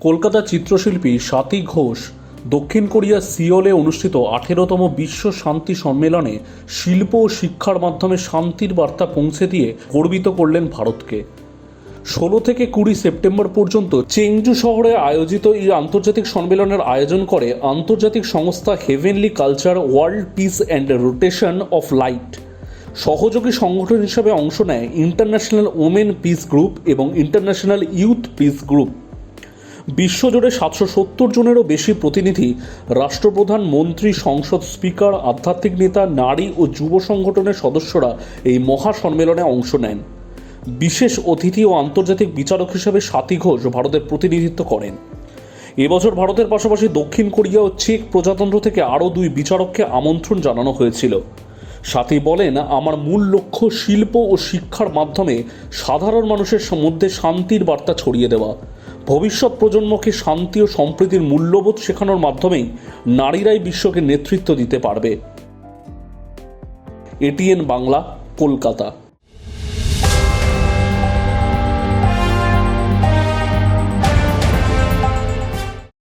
কলকাতা চিত্রশিল্পী স্বাতী ঘোষ দক্ষিণ কোরিয়ার সিওলে অনুষ্ঠিত আঠেরোতম বিশ্ব শান্তি সম্মেলনে শিল্প ও শিক্ষার মাধ্যমে শান্তির বার্তা পৌঁছে দিয়ে গর্বিত করলেন ভারতকে। ষোলো থেকে কুড়ি সেপ্টেম্বর পর্যন্ত চেংজু শহরে আয়োজিত এই আন্তর্জাতিক সম্মেলনের আয়োজন করে আন্তর্জাতিক সংস্থা heavenly culture world peace and restoration of light সহযোগী সংগঠন হিসাবে অংশ নেয় ইন্টারন্যাশনাল ওমেন পিস গ্রুপ এবং ইন্টারন্যাশনাল ইউথ পিস গ্রুপ বিশ্বজুড়ে সাতশো সত্তর জনেরও বেশি প্রতিনিধি রাষ্ট্রপ্রধান, মন্ত্রী, সংসদ স্পিকার, আধ্যাত্মিক নেতা, নারী ও যুব সংগঠনের সদস্যরা এই মহা সম্মেলনে অংশ নেন। বিশেষ অতিথি ও আন্তর্জাতিক বিচারক হিসেবে স্বাতী ঘোষ ভারতের প্রতিনিধিত্ব করেন। এবছর ভারতের পাশাপাশি দক্ষিণ কোরিয়া ও চেক প্রজাতন্ত্র থেকে আরও দুই বিচারককে আমন্ত্রণ জানানো হয়েছিল। সাথী বলেন, আমার মূল লক্ষ্য শিল্প ও শিক্ষার মাধ্যমে সাধারণ মানুষের মধ্যে শান্তির বার্তা ছড়িয়ে দেওয়া। ভবিষ্যৎ প্রজন্মকে শান্তি ও সম্প্রীতির মূল্যবোধ শেখানোর মাধ্যমেই নারীরাই বিশ্বকে নেতৃত্ব দিতে পারবে। এটিএন বাংলা, কলকাতা।